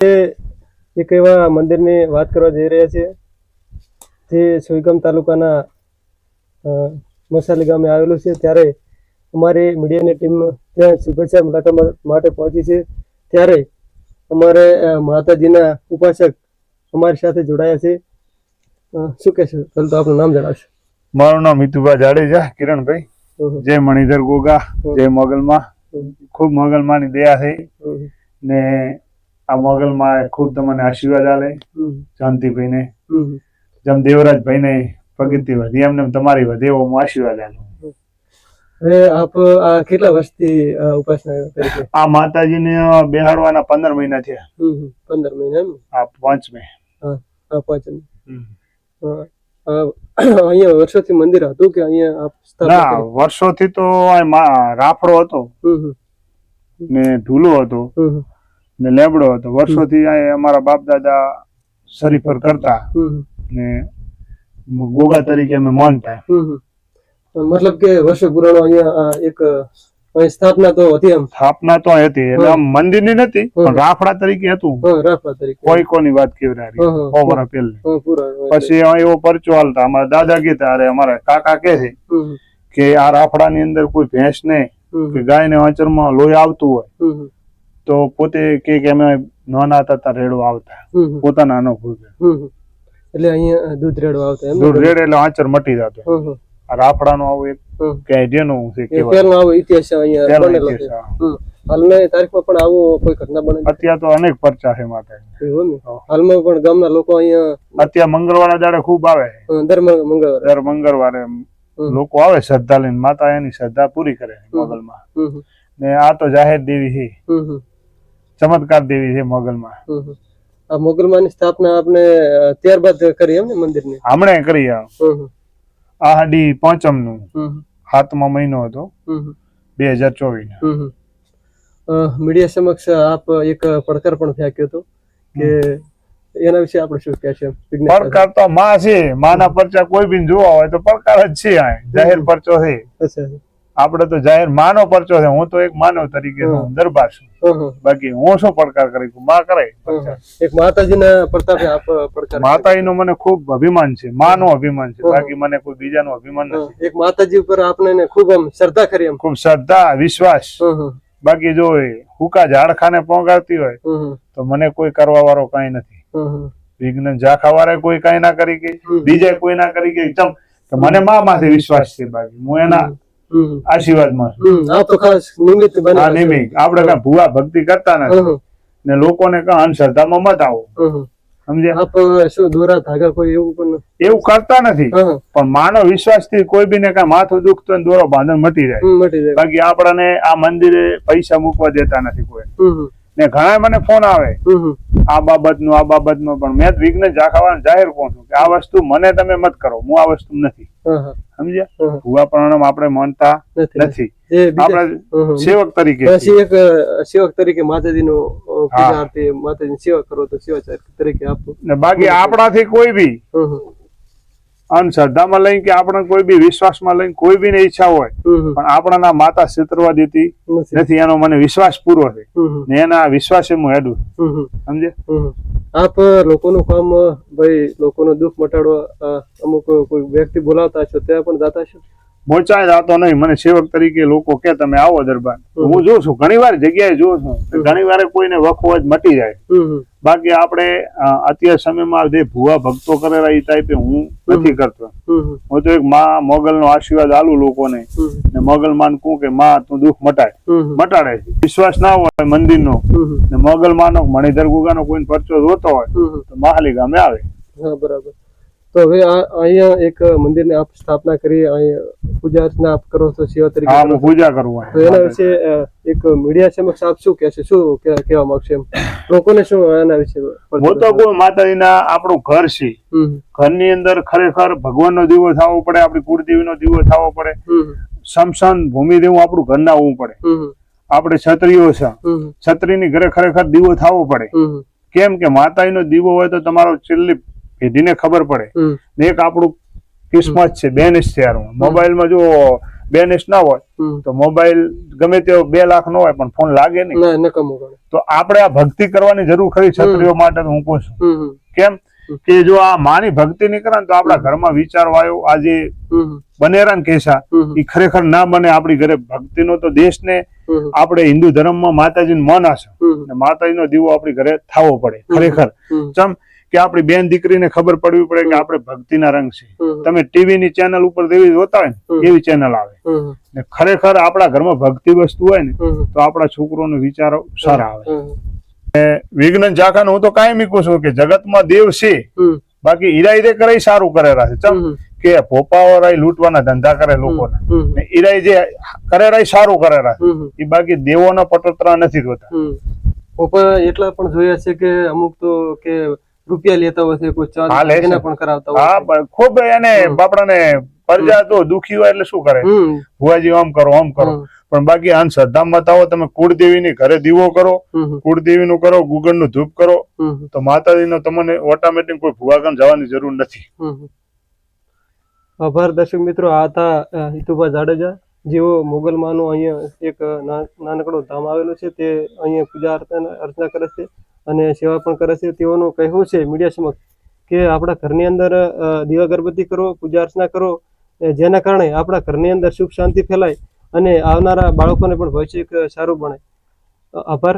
એક એવા મંદિરની વાત કરવા જઈ રહ્યા છે જે સુઈગામ તાલુકાના મસાલી ગામે આવેલું છે. ત્યારે અમારી મીડિયાની ટીમ ત્યાં શુભેચ્છા મુલાકાત માટે પહોંચી છે. ત્યારે અમારે માતાજીના ઉપાસક અમારી સાથે જોડાયા છે. શું કહેશો? ચાલો તો આપણું નામ જણાવશો. મારું નામ મિતુભા જાડેજા કિરણભાઈ. જય મણિધર ગોગા જય મોગલમાં. ખૂબ મોગલમાની દયા થઈ. ને આ મોગલમાં ખૂબ તમને આશીર્વાદ આલે. શાંતિભાઈને. જેમ દેવરાજભાઈને પ્રગતિ વધી એમને તમારી વધે એવો હું આશીર્વાદ આલે હવે આપ આ કેટલા વર્ષથી ઉપાસના આ માતાજીને બેહાડવાના પંદર મહિના થયા. પંદર મહિના એમ? આ પાંચમે. હા પાંચમ. અહીંયા વર્ષોથી મંદિર હતું કે અહીંયા આપ ના વર્ષોથી તો રાફડો હતો ને ઢૂલો હતો. ને લેબડો હતો. વર્ષોથી આ અમારા બાપ દાદા શરીફર કરતા ને ગોગા તરીકે અમે માનતા. મતલબ કે વર્ષો પુરાણો અહીંયા એક સ્થાપના તો હતી એમ? સ્થાપના તો હતી એટલે આમ મંદિરની નથી પણ રાફડા તરીકે હતું. રાફડા તરીકે. કોઈ કોની વાત કેવરારી. ઓવરા એટલે. પછી એવો પરચો હાલતા. અમારા દાદા કહેતા અરે અમારા કાકા કે છે કે આ રાફડાની અંદર કોઈ ભેંસ ને ગાય ને વાંચરમાં લોહી આવતું હોય. તો પોતે કે કે અમે નાના હતા ત્યાં રેડો આવતા. પોતાના અનુભવ. એટલે અહીંયા દૂધ રેડવા આવતા દૂધ? રેડ એટલે આચર મટી જતો. રાફડાનું આવું એક. કે જેનું છે કે પહેલો આવો ઇતિહાસ અહીંયા બનેલો છે. હાલની તારીખમાં પણ આવો કોઈ ઘટના બને અત્યારે તો અનેક પરચા છે માટે હાલમાં પણ ગામના લોકો અહીંયા અત્યારે મંગળવારના દાડે ખૂબ આવે. દર મંગ- મંગળવારે. દર મંગળવારે લોકો આવે શ્રદ્ધા લઈને માતા એની શ્રદ્ધા પૂરી કરે મોગલમાં. ને આ તો જાહેર દેવી છે. ચમત્કાર દેવી છે મોગલમાં. હમ. આ સ્થાપના આપણે ત્યારબાદ કરી એમ ને મંદિરની? હમણે કરી આ. હાડી પાંચમનું સાતમો મહિનો હતો. બે હજાર ચોવીસ મીડિયા સમક્ષ આપ એક પડકાર પણ ફેંક્યો હતો કે એના વિશે આપણે શું કહે છે પડકાર તો માં છે. માના પરચા કોઈ બી જોવા હોય તો પડકાર જ છે જાહેર પરચો છે. અચ્છા. આપણે તો જાહેર માનો પરચો છે. હું તો એક માનવ તરીકે દરબાર છું. બાકી હું શું પડકાર કરી? માં કરે. એક માતાજીના પ્રતાપે આપ પડકાર માતાજીનો મને ખૂબ અભિમાન છે. માનો અભિમાન છે. બાકી મને કોઈ બીજાનો અભિમાન નથી. એક માતાજી ઉપર આપને ખૂબ આમ શ્રદ્ધા કરી એમ. ખૂબ શ્રદ્ધા વિશ્વાસ. બાકી જો હુકા ઝાડખાને પોંગાડતી હોય તો મને કોઈ કરવા વાળો કઈ નથી. વિઘ્ન ઝાખા વાળા કોઈ કઈ ના કરી ગઈ બીજા કોઈ ના કરી ગઈ એકદમ મને મા માથે વિશ્વાસ છે બાકી. હું એના તો ખાસ નિમિત્ત આપણે કઈ ભૂવા ભક્તિ કરતા નથી. ને લોકોને કઈ અંધશ્રદ્ધામાં મત આવો. શું દોરા ધાગા કોઈ એવું પણ એવું કરતા નથી. પણ માનવ વિશ્વાસથી કોઈ બી ને કઈ માથું દુખતું ને દોરો બાંધણ મટી જાય. મટી જાય. બાકી આપણને આ મંદિરે પૈસા મૂકવા દેતા નથી કોઈ. ને ઘણા મને ફોન આવે. આ બાબતનું આ બાબતનું પણ મેં જ વિઘ્ન જાખાવાનું જાહેર કહું છું કે આ વસ્તુ મને તમે મત કરો હું આ વસ્તુ નથી. સમજ્યા. ભૂવા પ્રણામ આપણે માનતા નથી. આપણે. સેવક તરીકે એક સેવક તરીકે માતાજીનું પૂજા આરતી માતાજીની સેવા કરો તો સેવા તરીકે આપો. ને બાકી આપણાથી કોઈ બી અંધશ્રદ્ધામાં લઈને કે આપણે કોઈ બી વિશ્વાસમાં લઈને કોઈ બી ને ઈચ્છા હોય. પણ આપણાના માતા છેતરવા દેતી નથી એનો મને વિશ્વાસ પૂરો છે ને એના વિશ્વાસે હું હેડું. સમજે. આપ લોકોનું કામ ભાઈ લોકોનું દુઃખ મટાડવા અમુક કોઈ વ્યક્તિ બોલાવતા છો ત્યાં પણ જાતા છો મોચાય જતો નહીં. મને સેવક તરીકે લોકો કે તમે આવો દરબાર. હું જોઉં છું. ઘણી વાર જગ્યાએ જોઉં છું. ઘણી વાર કોઈને વખવો જ મટી જાય. બાકી આપણે અત્યાર સમયમાં જે ભૂવા ભક્તો કરેલા એ ટાઈપે હું નથી કરતો. હું તો એક માં મોગલ નો આશીર્વાદ આલુ લોકોને. ને મોગલ માન કહું કે માં તું દુઃખ મટાય. મટાડે છે. વિશ્વાસ ના હોય મંદિર નો. ને મોગલ માનો મણિધર ગુગાનો કોઈ પરચો જોતો હોય. તો મહાલી ગામે આવે. બરાબર. તો હવે અહીંયા એક મંદિરની આપ સ્થાપના કરી અહીંયા પૂજા અર્ચના આપ કરો છો સેવા તરીકે હા. પૂજા કરવા તો એના વિશે એક મીડિયા સમક્ષ આપ શું કહેશો? શું કહેવા માંગશો એમ? લોકોને શું એના વિશે હું તો કોઈ માતાજીના આપણું ઘર છે. ઘરની અંદર ખરેખર ભગવાનનો દીવો થવો પડે આપણી કુળદેવીનો દીવો થવો પડે. સમસાન ભૂમિ દેવું આપણું ઘર ના હોવું પડે. આપણે છત્રીઓ છે. છત્રીની ઘરે ખરેખર દીવો થવો પડે. કેમ કે માતાજીનો દીવો હોય તો તમારો છેલ્લી પેઢીને ખબર પડે. ને એક આપણું કિસ્મત છે બેન છે મોબાઈલમાં જો બેનિશ ના હોય તો મોબાઈલ ગમે તેવો બે લાખ નો હોય પણ ફોન લાગે નહીં. તો આપણે આ ભક્તિ કરવાની જરૂર ખરી છત્રીઓ માટે હું કહું છું. કેમ? કે જો આ માની ભક્તિ નહીં કરે તો આપણા ઘરમાં વિચારો આવ્યો આજે હમ હમ. બનેરા ને કેસા એ ખરેખર ના બને આપણી ઘરે ભક્તિનો તો દેશને આપણે હિન્દુ ધર્મમાં માતાજીનું મન હશે. માતાજીનો દીવો આપણી ઘરે થવો પડે ખરેખર. ચમ કે આપણી બેન દીકરીને ખબર પડવી પડે કે આપણે ભક્તિના રંગ છે. તમે ટીવી ની ચેનલ ઉપર જેવી જોતા હોય ને એવી ચેનલ આવે. ને ખરેખર આપણા ઘરમાં ભક્તિ વસ્તુ હોય ને તો આપણા છોકરોનો વિચારો સારા આવે. વિજ્ઞાન ચાખાનું હું તો કાંઈ કહું છું કે જગતમાં દેવ છે બાકી ઈરા ઈરે કરે સારું કરેલા છે. ચમ કે ભોપાવાળા લૂંટવાના ધંધા કરે લોકોના. ને ઈરાય જે કરેરાય સારું કરેલા છે એ બાકી દેવોના પટોતરા નથી જોતા. ભોપા એટલા પણ જોયા છે કે અમુક તો કે રૂપિયા લેતા હોય છે કોઈ છે. એના પણ કરાવતા હોય હા પણ ખૂબ એને બાપડાને પરજા તો દુખી હોય એટલે શું કરે? ભુવાજી આમ કરો આમ કરો. પણ બાકી અંધશ્રદ્ધામાં બતાવો તમે કુળદેવીની ઘરે દીવો કરો કુળદેવી નું કરો ગુગળનું ધૂપ કરો તો માતાજી નો તમને ઓટોમેટિક કોઈ ભુવાગન જવાની જરૂર નથી. આભાર દર્શક મિત્રો આ હતા હિતુભાઈ હિતુભા જાડેજા જેઓ મોગલમાનું અહીંયા એક ના- નાનકડો ધામ આવેલું છે તે અહીંયા પૂજા અર્ચના કરે છે. અને સેવા પણ કરે છે. તેઓનું કહેવું છે, મીડિયા સમક્ષ, કે આપણા ઘરની અંદર દીવા અગરબત્તી કરો, પૂજા અર્ચના કરો જેના કારણે આપણા ઘરની અંદર સુખ શાંતિ ફેલાય અને આવનારા બાળકોને પણ ભવિષ્ય સારું બને. આભાર.